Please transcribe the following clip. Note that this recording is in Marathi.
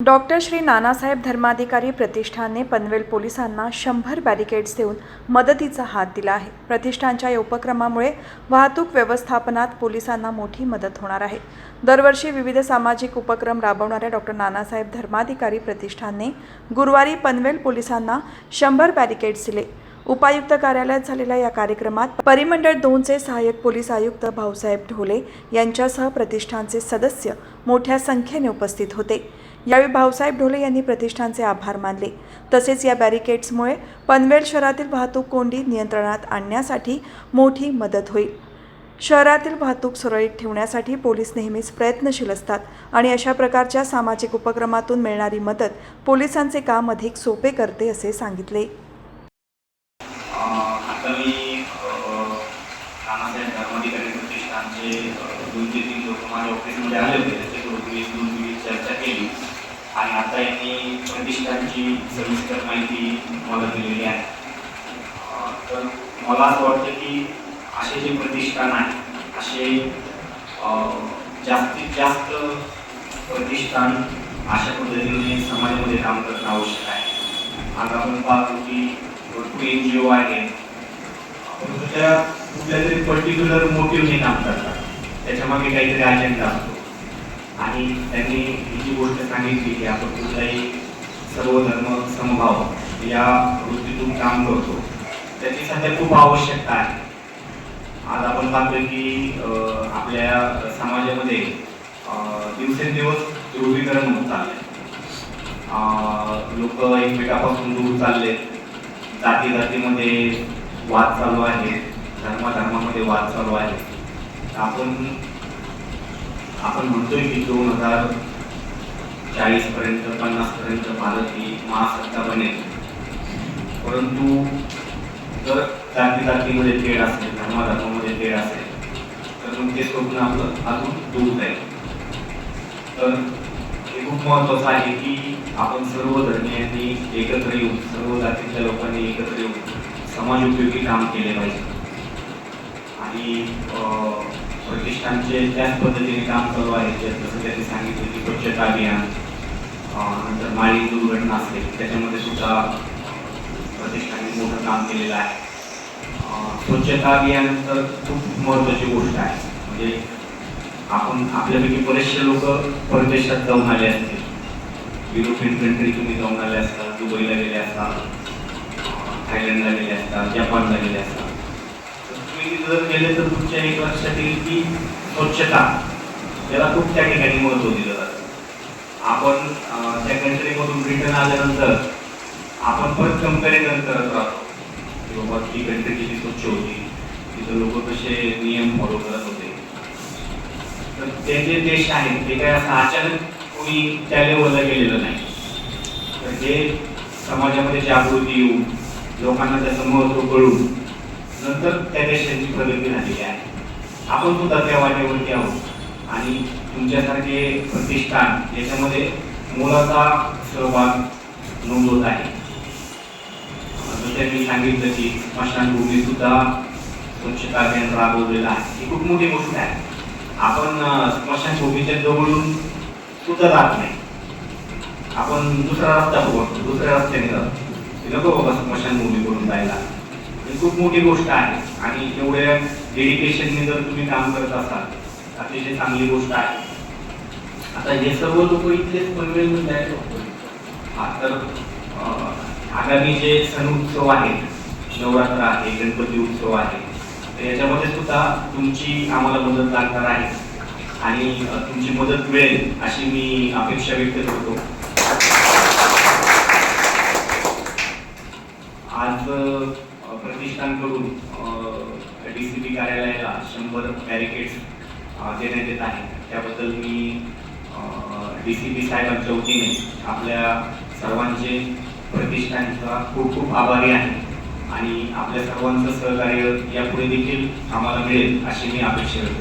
डॉक्टर श्री नानासाहेब धर्माधिकारी प्रतिष्ठानने पनवेल पोलिसांना शंभर बॅरिकेड्स देऊन मदतीचा हात दिला आहे. प्रतिष्ठानच्या या उपक्रमामुळे वाहतूक व्यवस्थापनात पोलिसांना मोठी मदत होणार आहे. दरवर्षी विविध सामाजिक उपक्रम राबवणाऱ्या डॉक्टर नानासाहेब धर्माधिकारी प्रतिष्ठानने गुरुवारी पनवेल पोलिसांना शंभर बॅरिकेड्स दिले. उपायुक्त कार्यालयात झालेल्या या कार्यक्रमात परिमंडळ दोनचे सहाय्यक पोलीस आयुक्त भाऊसाहेब ढोले यांच्यासह प्रतिष्ठानचे सदस्य मोठ्या संख्येने उपस्थित होते. यावेळी भाऊसाहेब ढोले यांनी प्रतिष्ठानचे आभार मानले. तसेच या बॅरिकेड्समुळे पनवेल शहरातील वाहतूक कोंडी नियंत्रणात आणण्यासाठी मोठी मदत होईल. शहरातील वाहतूक सुरळीत ठेवण्यासाठी पोलीस नेहमीच प्रयत्नशील असतात आणि अशा प्रकारच्या सामाजिक उपक्रमातून मिळणारी मदत पोलिसांचे काम अधिक सोपे करते असे सांगितले. दोन ते तीन लोक माझ्या ऑफिसमध्ये आले होते. मी दोन मिनिट चर्चा केली. आणि आता यांनी प्रतिष्ठानची सविस्तर माहिती मला दिलेली आहे. तर मला असं वाटतं की असे जे प्रतिष्ठान आहे असे जास्तीत जास्त प्रतिष्ठान अशा पद्धतीने समाजामध्ये काम करणं आवश्यक आहे. आज आपण पाहतो की भरपूर एन जी ओ आहेत. परंतु त्या कुठल्या तरी पर्टिक्युलर मोटिव्हने काम करतात. त्याच्यामागे काहीतरी अजेंडा असतो. आणि त्यांनी जी गोष्ट सांगितली की आपण कुठलाही सर्व धर्म समभाव या वृत्तीतून काम करतो त्याची सध्या खूप आवश्यकता आहे. आज आपण पाहतोय की आपल्या समाजामध्ये दिवसेंदिवस ध्रुवीकरण होत चाललंय. लोक एकमेकापासून दूर चालले जाती जातीमध्ये वाद चालू आहे. धर्माधर्मामध्ये वाद चालू आहे. आपण आपण म्हणतोय की दोन हजार चाळीस पर्यंत पन्नास पर्यंत भारत ही महासत्ता बनेल. परंतु जर जाती जातीमध्ये तेढ असेल धर्माधर्मामध्ये तेढ असेल तर मग ते स्वप्न आपलं अजून दूर जाईल. तर हे खूप महत्वाचं आहे की आपण सर्व धर्मियांनी एकत्र येऊन सर्व जातीच्या लोकांनी एकत्र येऊन समाज उपयोगी काम केले पाहिजे. आणि प्रतिष्ठानचे त्याच पद्धतीने काम चालू आहे जसं त्यांनी सांगितलं की स्वच्छता अभियान नंतर माळी दुर्घटना असेल त्याच्यामध्ये सुद्धा प्रतिष्ठानने मोठं काम केलेलं आहे. स्वच्छता अभियान तर खूप महत्त्वाची गोष्ट आहे. म्हणजे आपण आपल्यापैकी बरेचसे लोक परदेशात जाऊन आले असतील. युरोपियन कंट्री तुम्ही जाऊन आले असता दुबईला गेले असता थायलंडला गेले असतात जपानला गेले असतात. तर तुम्ही जर गेले तर तुमच्या एक लक्षात येईल की स्वच्छता याला खूप त्या ठिकाणी महत्त्व दिलं जातं. आपण अं, त्या कंट्रीमधून रिटर्न आल्यानंतर आपण परत कंपॅरिझन करत राहतो. की बाबा ती कंट्री किती स्वच्छ होती तिथं लोक कसे नियम फॉलो करत होते. तर ते जे देश आहेत ते काय असं अचानक कोणी त्या लेवलला गेलेलं नाही. तर हे समाजामध्ये जागृती येऊन लोकांना त्याचं महत्त्व कळून नंतर त्या देशांची प्रगती झालेली आहे. आपण सुद्धा त्या वाटेवरती आहोत. आणि तुमच्यासारखे प्रतिष्ठान याच्यामध्ये मोलाचा सहभाग नोंदवत आहे. जसं मी सांगितलं की स्मशानभूमी सुद्धा स्वच्छता अभियान राबवलेलं आहे. ही खूप मोठी गोष्ट आहे. आपण स्मशानभूमीच्या जवळून सुद्धा जात नाही. आपण दुसरा रस्ता बघतो दुसऱ्या रस्त्याने जातो. नको बाबा स्मशानभूमी करून जायला. ही खूप मोठी गोष्ट आहे. आणि एवढ्या डेडिकेशनने जर तुम्ही काम करत असाल अतिशय चांगली गोष्ट आहे. आता हे सर्व लोक इथलेच पनवेलमध्ये आहेत हा तर आगामी जे सण उत्सव आहेत नवरात्र आहे गणपती उत्सव आहे तर याच्यामध्ये सुद्धा तुमची आम्हाला मदत लागणार आहे. आणि तुमची मदत मिळेल अशी मी अपेक्षा व्यक्त करतो. आज प्रतिष्ठानकडून डी सी पी कार्यालयाला शंभर बॅरिकेड्स देण्यात येत आहे त्याबद्दल मी डी सी पी साहेबांच्या वतीने आपल्या सर्वांचे प्रतिष्ठानचा खूप खूप आभारी आहे. आणि आपल्या सर्वांचं सहकार्य यापुढे देखील आम्हाला मिळेल अशी मी अपेक्षा करतो.